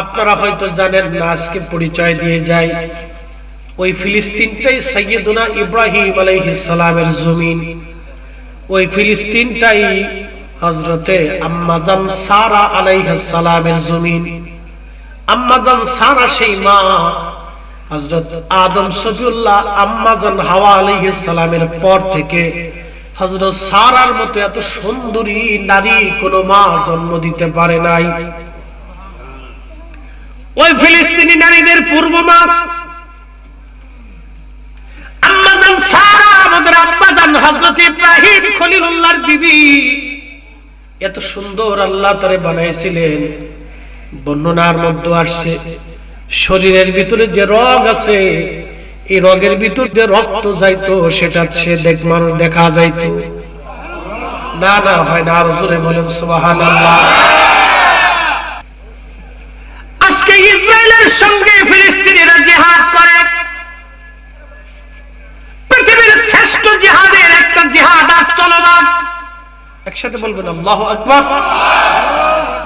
আপনারা হয়তো জানেন না আজকে পরিচয় দিয়ে যায়। ওই ফিলিস্তিনটাই সৈয়দুনা ইব্রাহিম সালামের জমিন। ওই ফিলিস্তিনটাই হজরতে আম্মাজান সারা সালামের জমিন। আম্মাজান সারা সেই মা হজরত আদম সফিউল্লাহ আম্মাজান হাওয়া সালামের পর থেকে হজরত সারার মতো এত সুন্দরী নারী কোনো মা জন্ম দিতে পারে নাই। ওই ফিলিস্তিনি নারীদের পূর্ব মা আম্মাজান সারা আমাদের আব্বাজান হযরত ইব্রাহিম খলিলুল্লাহর বিবি। এত সুন্দর আল্লাহ তারে বানাইছিলেন। বর্ণনার মধ্যে আসছে, শরীরের ভিতরে যে রগ আছে, এই রগের ভিতর যে রক্ত যাইতো, সেটা সে দেখ মানুষ দেখা যাইতো। না না, হয় না, আরও জোরে বলেন আজকে ইসরায়েলের সঙ্গে ফিলিস্তিনিরা জিহাদ করে পৃথিবীর শ্রেষ্ঠ জিহাদের একটা জিহাদ আজ চলমান একসাথে বলবেন, আল্লাহ আকবার।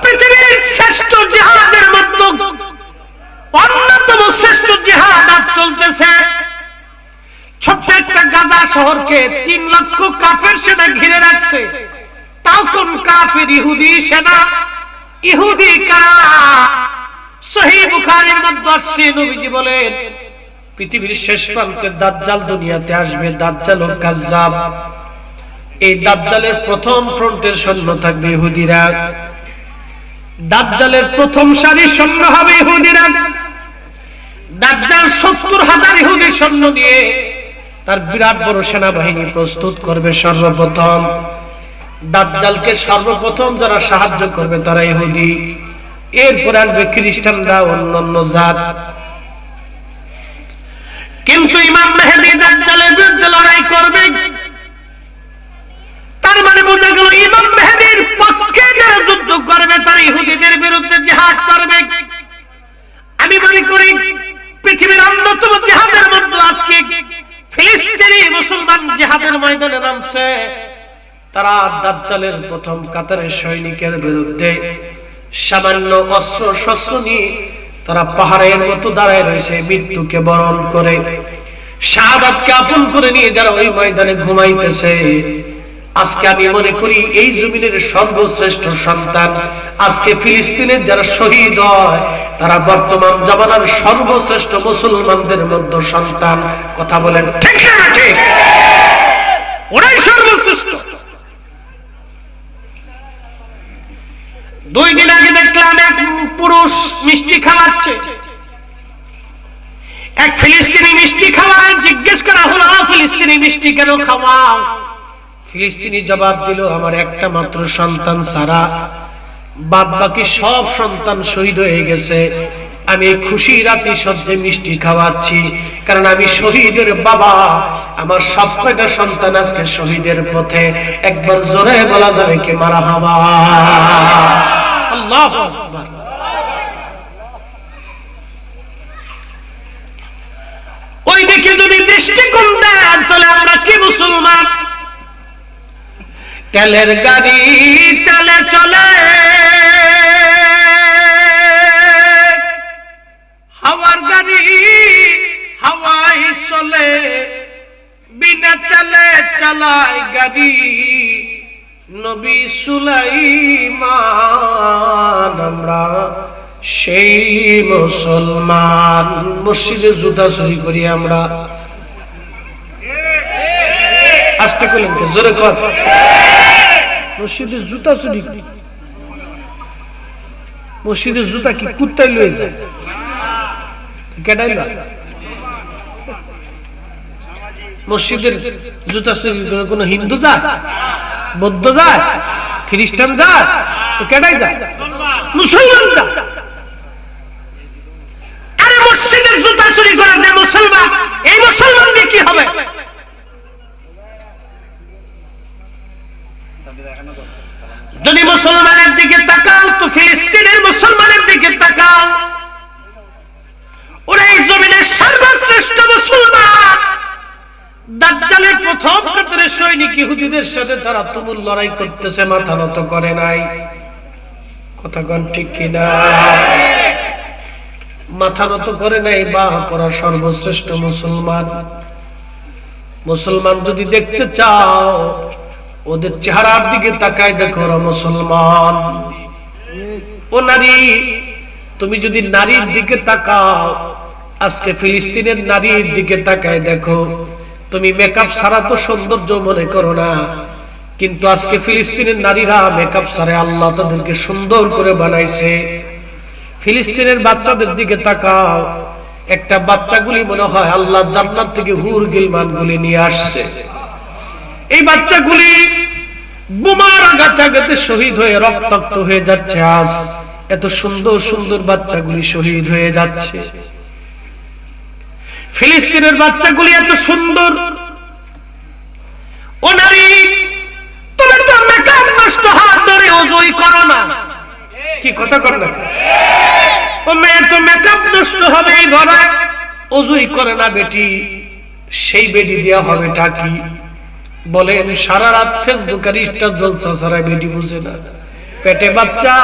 পৃথিবীর শ্রেষ্ঠ জিহাদের মধ্যে অন্যতম শ্রেষ্ঠ জিহাদ চলতেছে। ছোট্ট একটা গাজা শহরকে তিন লক্ষ কাফের সেনা ঘিরে রাখছে। তাও কোন কাফের ইহুদি সেনা? ইহুদি কারা? সহি বুখারীর মধ্যে আসছে, নবীজি বলেন, পৃথিবীর শেষ প্রান্তে দাজ্জাল দুনিয়াতে আসবে দাজ্জাল ও কাজ্জাব। এই দাজ্জালের প্রথম ফ্রন্টের সৈন্য থাকবে ইহুদিরা। দাজ্জালের প্রথম সারি সৈন্য হবে ইহুদিরা। দাজ্জাল সত্তর হাজার ইহুদি সৈন্য নিয়ে তার বিরাট বড় সেনাবাহিনী প্রস্তুত করবে সর্বপ্রথম। দাজ্জালকে সর্বপ্রথম যারা সাহায্য করবে তারা ইহুদি। এরপর আসবে খ্রিস্টানরা, অন্যান্য জাত। কিন্তু ইমাম মেহেদি দাজ্জালের বিরুদ্ধে লড়াই করবে মানে বোঝা গেল, ইমাম মেহেদির পক্ষে যারা যুদ্ধ করবে, তারা ইহুদিদের বিরুদ্ধে জিহাদ করবে। আমি মনে করি, পৃথিবীর অন্যতম জিহাদের মধ্যে আজকে ফিলিস্তিনি মুসলমান ময়দানে নামছে। তারা দাজ্জালের প্রথম কাতারের সৈনিকের বিরুদ্ধে সামান্য অস্ত্র শস্ত্র নিয়ে তারা পাহাড়ের মতো দাঁড়ায় রয়েছে, মৃত্যুকে বরণ করে। শাহাদাতকে আপন করে নিয়ে যারা ওই ময়দানে ঘুমাইতেছে আজকে আমি মনে করি এই জমিনের সর্বশ্রেষ্ঠ সন্তান। আজকে ফিলিস্তিনের যারা শহীদ হয় তারা বর্তমান জামানার সর্বশ্রেষ্ঠ মুসলমানদের মধ্যে সন্তান। কথা বলেন ঠিক? ওরাই সর্বশ্রেষ্ঠ। দুই দিন আগে দেখলাম এক পুরুষ মিষ্টি খাওয়াচ্ছে। এক ফিলিস্তিনি মিষ্টি খাওয়ায় জিজ্ঞেস করা হলো "আ, ফিলিস্তিনি মিষ্টি কেন খাওয়াও? ফিলিস্তিনি জবাব দিল, আমার একটা মাত্র সন্তান সারা। বাদ বাকি সব সন্তান শহীদ হয়ে গেছে। আমি খুশি রাতে সহ্যে মিষ্টি খাওয়াচ্ছি, কারণ আমি শহীদের বাবা। আমার সব কয়টা সন্তান আজকে শহীদের পথে। একবার জোরে বলা যাবে কি মারা হাবা আল্লাহ ওই দিকে যদি দৃষ্টিকোণ দেন, তাহলে আমরা কি মুসলমান? তেলের গাড়ি তেলে চলে। হাওয়ার গাড়ি হাওয়াই চলে। বিনা তেলে চালায় গাড়ি। নবী সুলাইমান, আমরা সেই মুসলমান। মসজিদে জুতা চুরি করি আমরা। আসতে করলেন? জোরে কর। মসজিদে জুতা চুরি মসজিদের জুতা কি কুত্তায় লয়ে যায়? লয়? মসজিদের জুতা চুরি করে কোনো হিন্দু যায়? বৌদ্ধ যায়? খ্রিস্টান যায়? তো কেডাই যায়? মুসলমান যায়? আরে মসজিদের জুতা চুরি করে যে এই মুসলমান দিয়ে কি হবে যদি মুসলমানের দিকে তাকাও তো ফিলিস্তিনের মুসলমানের দিকে তাকাও ওরা এই জমিনের সর্বশ্রেষ্ঠ মুসলমান দাজ্জালের প্রথম কাতারে সৈনিক সাথে তারা তুমুল লড়াই করতেছে, মাথা নত করে নাই। কথা কন ঠিক কিনা? মাথা নত করে নাই, বা করা সর্বশ্রেষ্ঠ মুসলমান। মুসলমান যদি দেখতে চাও, ওদের চেহারার দিকে তাকায় দেখো মুসলমান। ও নারী, তুমি যদি নারীর দিকে তাকাও, আজকে ফিলিস্তিনের নারীর দিকে তাকায় দেখো। তুমি মেকআপ সারা তো সৌন্দর্য মনে করো না। কিন্তু আজকে ফিলিস্তিনের নারীরা মেকআপ সারে আল্লাহ তাদেরকে সুন্দর করে বানাইছে। ফিলিস্তিনের বাচ্চাদের দিকে তাকাও। একটা বাচ্চাগুলি মনে হয় আল্লাহ জান্নাত থেকে হুর গিলমান গুলি নিয়ে আসছে। এই বাচ্চাগুলি বোমার আঘাতে আঘাতে শহীদ হয়ে রক্তাক্ত হয়ে যাচ্ছে আজ। এত সুন্দর সুন্দর বাচ্চাগুলি শহীদ হয়ে যাচ্ছে। ফিলিস্তিনের বাচ্চাগুলি এত সুন্দর। ও নারী, তুমি তো মেকআপ নষ্ট হাত ধরে অজুই করো না। কি কথা কর না? ও মেয়ে তো মেকআপ নষ্ট হবে এই ভরায়, অজুই করে না বেটি। সেই বেটি দেওয়া হবে টাকি বলেন, সারা রাত ফেসবুক আর ইনস্টা জলসা সারা বেটি বুঝে না। পেটে বাচ্চা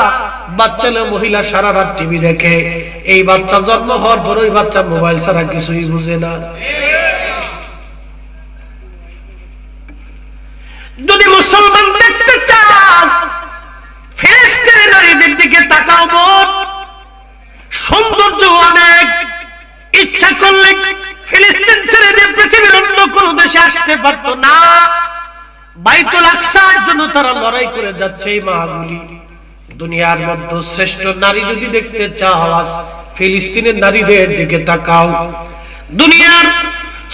বাচ্চা হলে মহিলা সারা রাত টিভি দেখে। এই বাচ্চা জন্ম হওয়ার পর ওই বাচ্চা মোবাইল ছাড়া কিছুই বুঝে না। যদি মুসলমান দেখতে চাও ফেরেশতার নারীদের দিকে তাকাও সৌন্দর্য অনেক। ইচ্ছা করলে ফিলিস্তিন ছেড়ে পৃথিবীর অন্য কোন দেশে আসতে পারতো না। বাইতুল আকসার জন্য তারা লড়াই করে যাচ্ছে এই মাগুলি দুনিয়ার মধ্যে শ্রেষ্ঠ নারী যদি দেখতে চাও, আজ ফিলিস্তিনের নারীদের দিকে তাকাও। দুনিয়ার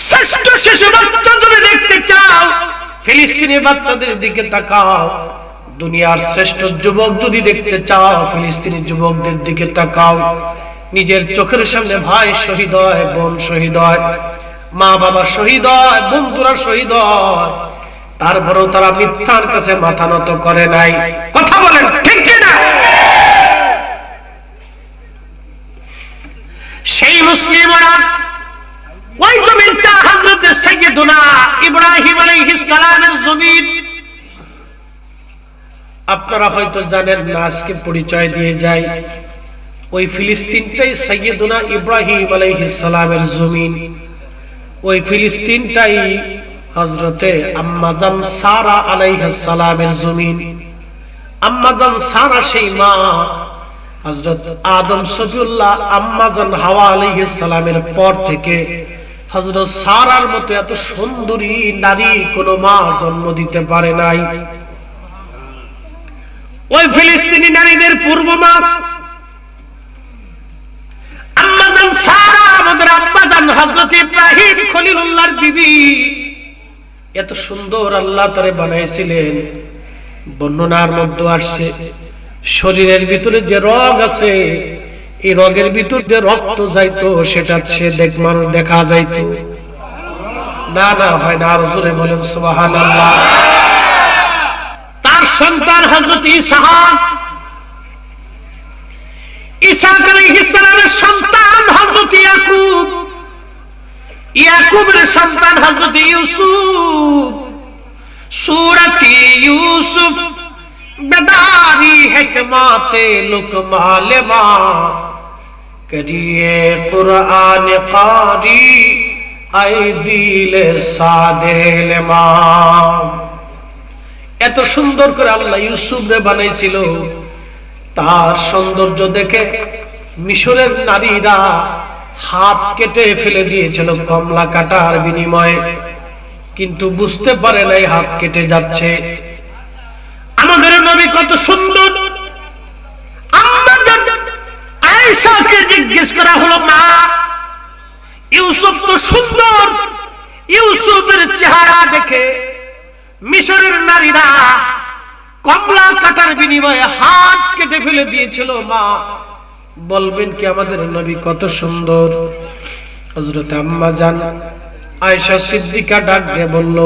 শ্রেষ্ঠ শিশু বাচ্চা যদি দেখতে চাও, ফিলিস্তিনের বাচ্চাদের দিকে তাকাও। দুনিয়ার শ্রেষ্ঠ যুবক যদি দেখতে চাও, ফিলিস্তিনি যুবকদের দিকে তাকাও। নিজের চোখের সামনে ভাই শহীদ হয়, বোন শহীদ হয় মা বাবা শহীদ হয়, বন্ধুরা শহীদ হয়। তারপরেও তারা মিথ্যার কাছে মাথা নত করে নাই। কথা বলেন, ঠিক কিনা? সেই মুসলিমরা ওই জমিনটা হযরত সাইয়্যিদুনা ইব্রাহিম আলাইহিস সালামের জমিন। আপনারা হয়তো জানেন না, আজকে পরিচয় দিয়ে যায় ওই ফিলিস্তিনটাই সৈয়দুনা ইব্রাহিম আলাইহিস সালামের জমিন। ওই ফিলিস্তিনটাই হজরতে আম্মাজান সারা আলাইহিস সালামের জমিন। আম্মাজান সারা সেই মা হজরত আদম সফিউল্লাহ আম্মাজান হাওয়া আলাইহিস সালামের পর থেকে হজরত সারার মতো এত সুন্দরী নারী কোনো মা জন্ম দিতে পারে নাই। ওই ফিলিস্তিনি নারীদের পূর্ব মা, আম্মাজান সারা আমাদের আব্বাজান হযরত ইব্রাহিম খলিলুল্লাহর বিবি। এত সুন্দর আল্লাহ তারে বানাইছিলেন। বর্ণনার মধ্যে আসছে, শরীরের ভিতরে যে রগ আছে, এই রগের ভিতর যে রক্ত যাইতো, সেটা সে দেখ মানুষ দেখা যাইতো। না না, হয় না, আরও জোরে বলেন, সুবহানাল্লাহ। তার সন্তান হযরত ইসহাক ইসহাক আলাইহিস সালামের ইয়াকুবের সন্তান হযরত ইউসুফ। সূরত ইউসুফ। বেদারি হিকমতে লুকমাল মা করিয়ে কুরআন কারি আই দিল সাদেল মা এত সুন্দর করে আল্লাহ ইউসুফ রে বানাইছিল। তার সৌন্দর্য দেখে মিশরের নারীরা হাত কেটে ফেলে দিয়েছিল কমলা কাটার বিনিময়ে। কিন্তু বুঝতে পারে নাই হাত কেটে যাচ্ছে। আমাদের নবী কত সুন্দর। জিজ্ঞেস করা হলো, মা, ইউসুফ তো সুন্দর। ইউসুফের চেহারা দেখে মিশরের নারীরা কমলা কাটার বিনিময়ে হাত কেটে ফেলে দিয়েছিল, মা বলবেন কি আমাদের নবী কত সুন্দর। হজরত আম্মা জান আয়েশা সিদ্দিকা ডাক দিয়ে বলল,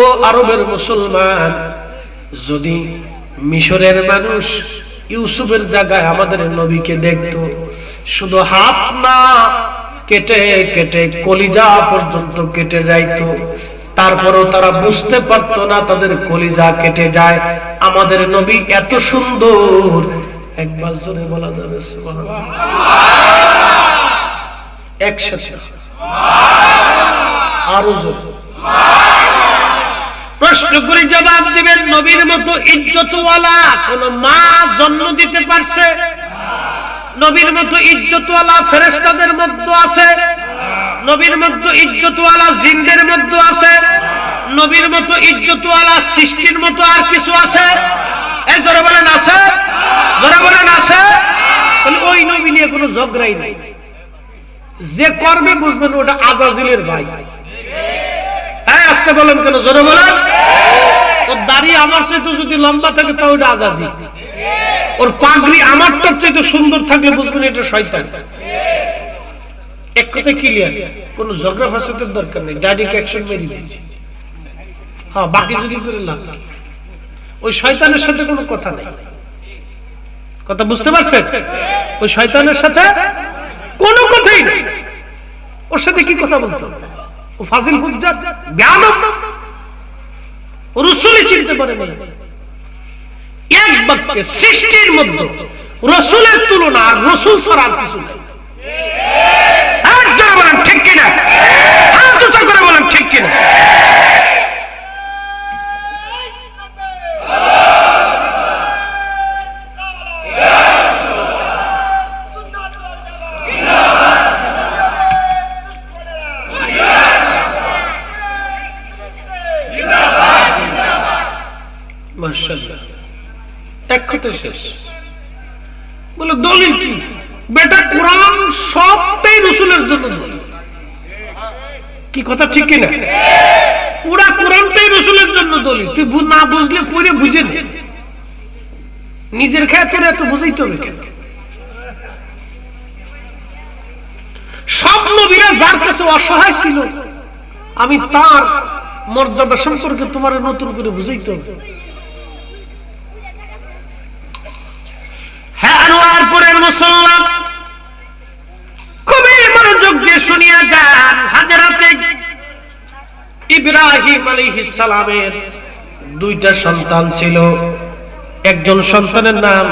ও আরবের মুসলমান, যদি মিশরের মানুষ ইউসুফের জায়গায় আমাদের নবীকে দেখত, শুধু হাত না কেটে কেটে কলিজা পর্যন্ত কেটে যাইতো, তারপরও তারা বুঝতে পারতো না তাদের কলিজা কেটে যায়। আমাদের নবী এত সুন্দর একবার জোরে বলা যাবে একসাথে। আরও প্রশ্ন করে জবাব দিবেন, নবীর মতো ইজ্জতওয়ালা কোন মা জন্ম দিতে পারছে? নবীর মতো ইজ্জতওয়ালা ফেরেশতাদের মধ্যে আছে? নবীর মতো ইজ্জতওয়ালা জিনদের মধ্যে আছে? নবীর মতো ইজ্জতওয়ালা সৃষ্টির মতো আর কিছু আছে এই জোরে বলেন আছে জোরে বলেন আছে তাহলে ওই নবী নিয়ে কোনো ঝগড়াই নাই। যে করবে বুঝবেন ওটা আজাজিলের ভাই। হ্যাঁ আসতে বলেন কেন? জোরে বলেন। ওর দাড়ি আমার সাথে যদি লম্বা থাকে ওটা আজাজি। ওর পাগড়ি চাইতে সুন্দর থাকলে বুঝবেন এটা শয়তান। এক কথা ক্লিয়ার কোন ঝগড়া দরকার নেই। ডাইরেক্ট অ্যাকশন মেরে দিচ্ছি হ্যাঁ বাকি যদি করে লাভ ওই শয়তানের সাথে কোনো কথা নেই। কথা বুঝতে পারছেন? ওই শয়তানের সাথে কোনো কথাই ওর সাথে কি কথা বলতে? ও ফাজিল হুজ্জাত ও রসুলই চিনতে পারে এক বাক্যে সৃষ্টির মধ্যে রসুলের তুলনা আর রসুল ছাড়া আর কিছু নেই হাত জোরে বলেন ঠিক কিনা হাত উঁচু করে বলেন ঠিক কিনা মাশাআল্লাহ এক কথা শেষ বলে দলিল কি? বেটা কোরআন সবটাই রসুলের জন্য দলিল কি কথা ঠিক পুরা কোরআনটাই রসুলের জন্য দলিল তুই না বুঝলে পড়ে বুঝে নে। নিজের খেয়ে তোর এত বুঝাইতে হবে কেন? সব নবীরা যার কাছে অসহায় ছিল, আমি তার মর্যাদা সম্পর্কে তোমার নতুন করে বুঝাইতে হবে। মুসলমান। খুবই মনোযোগ দিয়ে শুনিয়া যান হাজারাতে। ইব্রাহিম সালামের দুইটা সন্তান ছিল। একজন সন্তানের নাম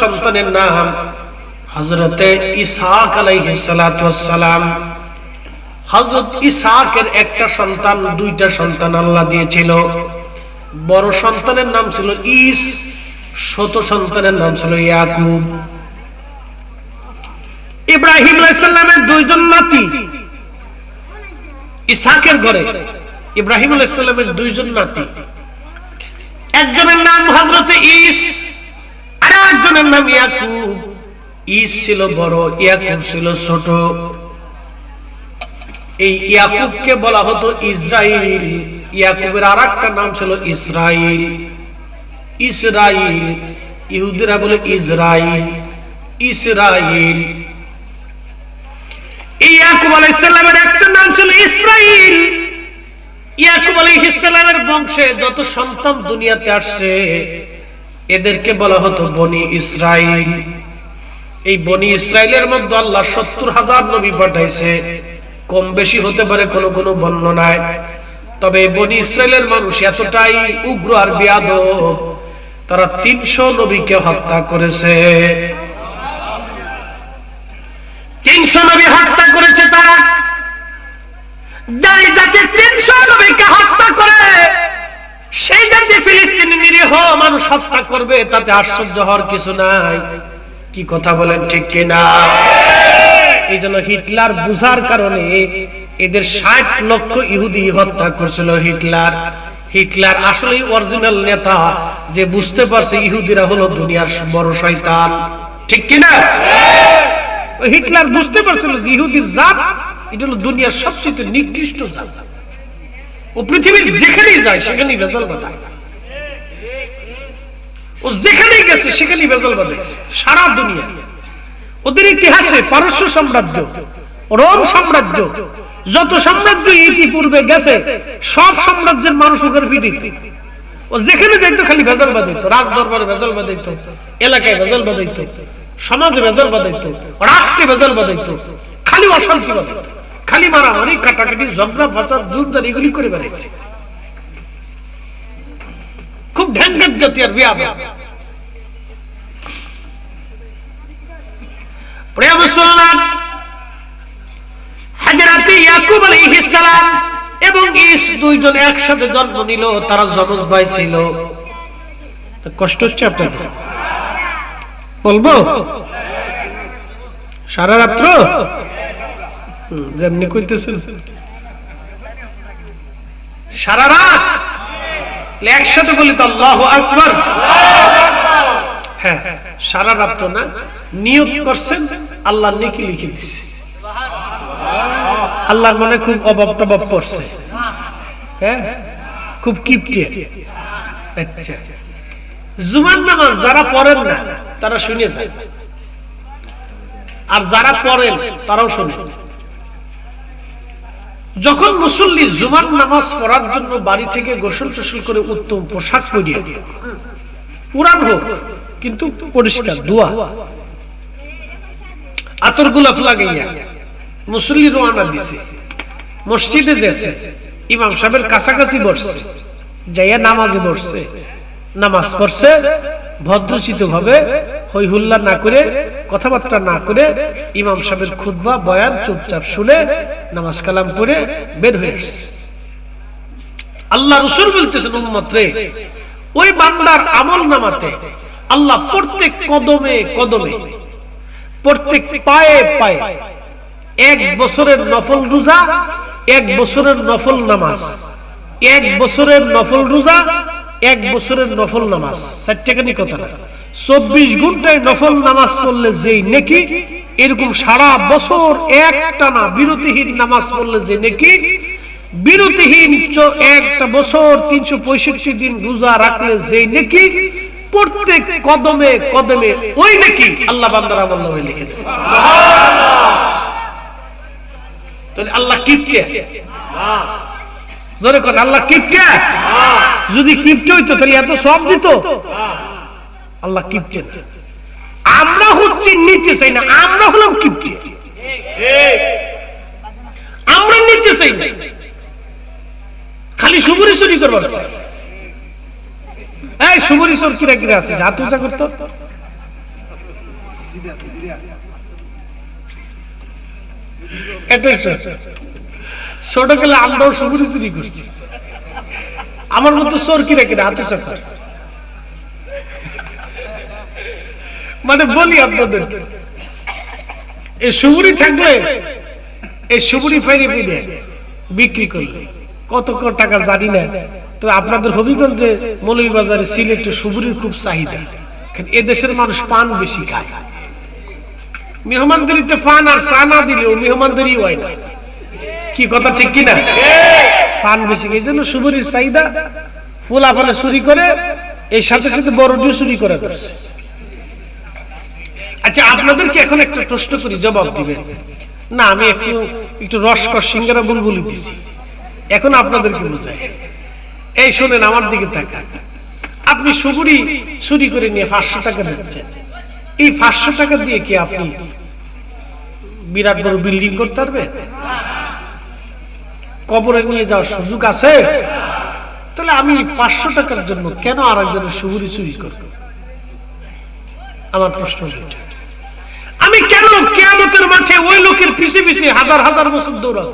সন্তানের নাম হযরতে ইসহাক আলাইহিস সালাতু ওয়াস সালাম। হযরত ইসহাকের একটা সন্তান, দুইটা সন্তান আল্লাহ দিয়েছিল। বড় সন্তানের নাম ছিল ইস ছোট সন্তানের নাম ছিল ইয়াকুব। ইব্রাহিম আলাইসাল্লামের দুইজন নাতি ইসাকের ঘরে। ইব্রাহিম আলাইসাল্লামের দুইজন নাতি। একজনের নাম হজরতে ইস আর একজনের নাম ইয়াকুব। ইস ছিল বড়, ইয়াকুব ছিল ছোট। এই ইয়াকুবকে বলা হতো ইসরাইল ইয়াকুবের আর একটা নাম ছিল ইসরাইল। ইসরাইল, ইহুদিরা বলে ইসরাইল ইসরাইল। এই ইয়াকুব আলাইহিসসালামের একটা নাম ছিল ইসরাইল। ইয়াকুব আলাইহিসসালামের বংশে যত সন্তান দুনিয়াতে আসছে, এদেরকে বলা হতো বনি ইসরাইল। এই বনি ইসরাইলের মধ্যে আল্লাহ সত্তর হাজার নবী পাঠাইছে। কম বেশি হতে পারে কোনো কোনো বর্ণনায় তবে বনি ইসরায়েলের মানুষ এতটাই উগ্র আর বিয়াদব, তারা তিনশো নবীকে হত্যা করেছে। তিনশো নবী হত্যা করেছে তারা। যাই তিনশো নবীকে হত্যা করে, সেই জাতি ফিলিস্তিনি নিরীহ মানুষ হত্যা করবে, তাতে আশ্চর্য হওয়ার কিছু নাই। কি কথা বলেন ঠিক কিনা? এই জন্য হিটলার বুঝার কারণে এদের ষাট লক্ষ ইহুদি হত্যা করছিল হিটলার। হিটলার আসলে অরিজিনাল নেতা যে বুঝতে পারছে ইহুদিরা হলো দুনিয়ার বড় শয়তান। ঠিক কিনা? হিটলার বুঝতে পারছিল যে ইহুদির জাত এটা হলো দুনিয়ার সবচেয়ে নিকৃষ্ট জাত। ও পৃথিবীর যেখানেই যায় সেখানেই ভেজাল বাঁধায়। ও যেখানেই গেছে সেখানেই ভেজাল বাঁধাইছে সারা দুনিয়া। ওদের ইতিহাসে পারস্য সাম্রাজ্য রোম সাম্রাজ্য, যত সাম্রাজ্য ইতিপূর্বে গেছে, সব সাম্রাজ্যের মানুষ ওদের বিদিত ও যেখানে যাইতো খালি ভেজাল বাঁধাইতো রাজ দরবারে ভেজাল বাঁধাইতো, এলাকায় ভেজাল বাঁধাইতো, সমাজে ভেজাল বাঁধাইতো, রাষ্ট্রে ভেজাল বাঁধাইতো, খালি অশান্তি বাঁধাইতো, খালি মারামারি, কাটাকাটি, ঝগড়া, ফাসাদ যুদ্ধ এগুলি করে বেড়াইছে। খুব ঢ্যাঙ্গার জাতি আর বিয়া প্রিয় মুসলমান হাজরাতে ইয়াকুব আলাইহিস এবং ইস দুইজন একসাথে জন্ম নিল, তারা ভাই ছিল। কষ্ট হচ্ছে আপনাদের? বলব? সারা রাত্র? যেমনি সারা রাত? একসাথে বলি তো আল্লাহ আকবর। হ্যাঁ সারা রাত্র না, নিয়ত করছেন, আল্লাহ নেকি লিখে দিছে। আল্লাহর মনে খুব অভাব টভাব পড়ছে। হ্যাঁ? খুব কিপটে। আচ্ছা। জুমার নামাজ যারা পড়েন না, তারা শুনে যায়। আর যারা পড়েন, তারাও শুনে। যখন মুসল্লি জুমার নামাজ পড়ার জন্য বাড়ি থেকে গোসল টোসল করে উত্তম পোশাক পরিয়ে পুরান হোক, কিন্তু পরিষ্কার, দোয়া। আতর গোলাপ লাগাইয়া। মুসল্লি রোয়ানা দিছে, মসজিদে যেছে ইমাম সাহেবের কাছাকাছি বসছে, যাইয়া নামাজে বসছে, নামাজ পড়ছে ভদ্রচিত ভাবে হই হুল্লা না করে, কথাবার্তা না করে ইমাম সাহেবের খুতবা, বয়ান, চুপচাপ শুনে নামাজ কালাম পড়ে বের হয়ে আসছে। আল্লাহ রসুল বলতেছেন, উম্মত ওই বান্দার আমল নামাতে আল্লাহ প্রত্যেক কদমে কদমে, প্রত্যেক পায়ে পায়ে এক বছরের নফল রোজা, এক বছরের নফল নামাজ। এক বছরের নফল রোজা, এক বছরের নফল নামাজ। চারটেখানি কথা। না চব্বিশ ঘন্টায় নফল নামাজ পড়লে যেই নেকি, এরকম সারা বছর একটানা বিরতিহীন নামাজ পড়লে যে নেকি, বিরতিহীন একটা বছর তিনশো পঁয়ষট্টি দিন রোজা রাখলে যেই নেকি, প্রত্যেক কদমে কদমে ওই নাকি আল্লাহ বান্দার আমল নামে লিখে দেবে তাহলে আল্লাহ কিপটে জোরে কোন, আল্লাহ কিপটে যদি কিপটে হইতো, তাহলে এত সব দিত? আল্লাহ কিপটে। আমরা হচ্ছি নিতে চাই না, আমরা হলাম কিপটে। আমরা নিতে চাই না। খালি সুবরি চুরি করবার। এই সুবরি চোর কিরা কিরা আছে হাত উঁচা করতো? আমরাও চুরি করছি। আমার মতো চোর কিরা কিরা হাত উঁচা করে। মানে বলি আপনাদের এই সুবুরি থাকলে এই সুবুরি বিক্রি করলে। কত কত টাকা জানি না, তো আপনাদের হবিগঞ্জে মৌলভীবাজারে সিলেটে সুবুরির খুব চাহিদা। কারণ এ দেশের মানুষ পান বেশি খায়। মেহমানদারিতে পান আর চা না দিলেও মেহমানদারি হয় না। কি কথা, ঠিক কি না? পান বেশি এই জন্য সুবুরির চাহিদা, ফুল আপানে চুরি করে, এই সাথে সাথে বড়টিও চুরি করে ধরছে। আচ্ছা আপনাদেরকে এখন একটা প্রশ্ন করি, জবাব দিবেন। না, আমি একটু একটু রসকর সিঙ্গারা বুলবুলি দিছি। এখন আপনাদেরকে বোঝাই। এই শোনেন, আমার দিকে তাকান। আপনি সুগুড়ি চুরি করে নিয়ে পাঁচশো টাকা দিচ্ছেন। এই পাঁচশো টাকা দিয়ে কি আপনি বিরাট বড় বিল্ডিং করতে পারবেন? কবরে নিয়ে যাওয়ার সুযোগ আছে? তাহলে আমি পাঁচশো টাকার জন্য কেন আর একজনের সুগুড়ি চুরি করব? আমার প্রশ্ন আমি কেন কেয়ামতের মাঠে ওই লোকের পিছে পিছে হাজার হাজার বছর দৌড়াবো?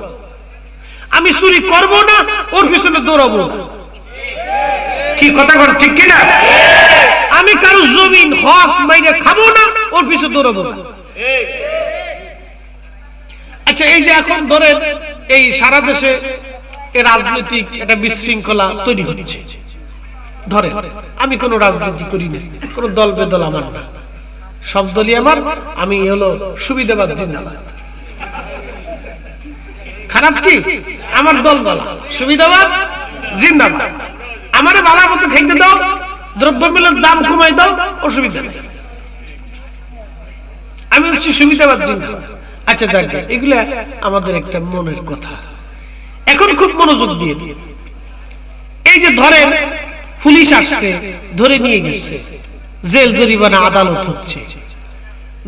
আমি চুরি করব না, ওর পিছনে দৌড়াবো কি কথা ঠিক কিনা? আমি কারও জমিন হক মাইরে খাব না, ওর পিছনে দৌড়াবো। না আচ্ছা এই যে এখন ধরেন এই সারা দেশে রাজনৈতিক একটা বিশৃঙ্খলা তৈরি হচ্ছে। ধরে আমি কোনো রাজনীতি করি না, কোনো দল বেদল আমার না। সব দলই আমার, আমি হলো সুবিধাবাদ জিন্দাবাদ। খারাপ কি? আমার দল বলা সুবিধাবাদ জিন্দাবাদ। আমারে বালা মতো খাইতে দাও দ্রব্যমূল্যের দাম কমাই দাও, অসুবিধা নেই। আমি হচ্ছি সুবিধাবাদ জিন্দাবাদ আচ্ছা যাক এগুলা আমাদের একটা মনের কথা। এখন খুব মনোযোগ দিয়ে। এই যে ধরেন, পুলিশ আসছে, ধরে নিয়ে গেছে। জেল জরিমানা আদালত হচ্ছে।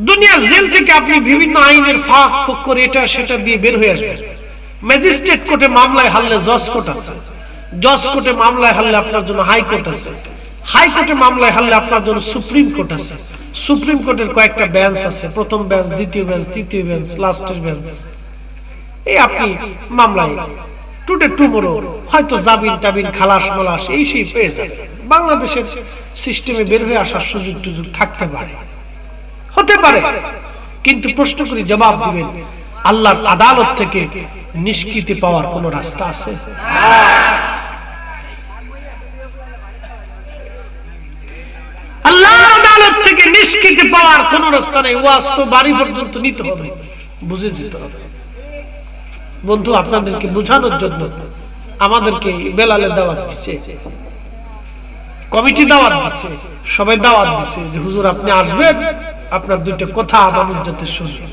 দুনিয়া জেল থেকে আপনি বিভিন্ন আইনের ফাঁক ফোক করে এটা সেটা দিয়ে বের হয়ে আসবেন। ম্যাজিস্ট্রেট কোর্টে মামলায় হারলে জজ কোর্ট আছে। জজ কোর্টে মামলায় হারলে আপনার জন্য হাইকোর্ট আছে। হাইকোর্টে মামলায় হারলে আপনার জন্য সুপ্রিম কোর্ট আছে। সুপ্রিম কোর্টের কয়েকটা বেঞ্চ আছে। প্রথম বেঞ্চ দ্বিতীয় বেঞ্চ তৃতীয় বেঞ্চ লাস্টের বেঞ্চ এই আপনি মামলায় টুডে টুমোরো হয়তো জামিন টাবিন খালাস মালাস এই সেই পেয়ে যাবে বাংলাদেশের সিস্টেমে বের হয়ে আসার সুযোগ টুযোগ থাকতে পারে। হতে পারে। কিন্তু প্রশ্ন করি, জবাব দিবেন, আল্লাহর আদালত থেকে নিষ্কৃতি পাওয়ার কোন রাস্তা আছে? আল্লাহর আদালত থেকে নিষ্কৃতি তো বাড়ি পর্যন্ত নিতে হবে। বুঝে যেতে হবে। বন্ধু, আপনাদেরকে বোঝানোর জন্য আমাদেরকে বেলালে দাওয়াত দিচ্ছে কমিটি দাওয়াত দিচ্ছে সবাই দাওয়াত দিচ্ছে যে, হুজুর, আপনি আসবেন, আপনার দুইটা কথা মানুষ যাতে শুনবে।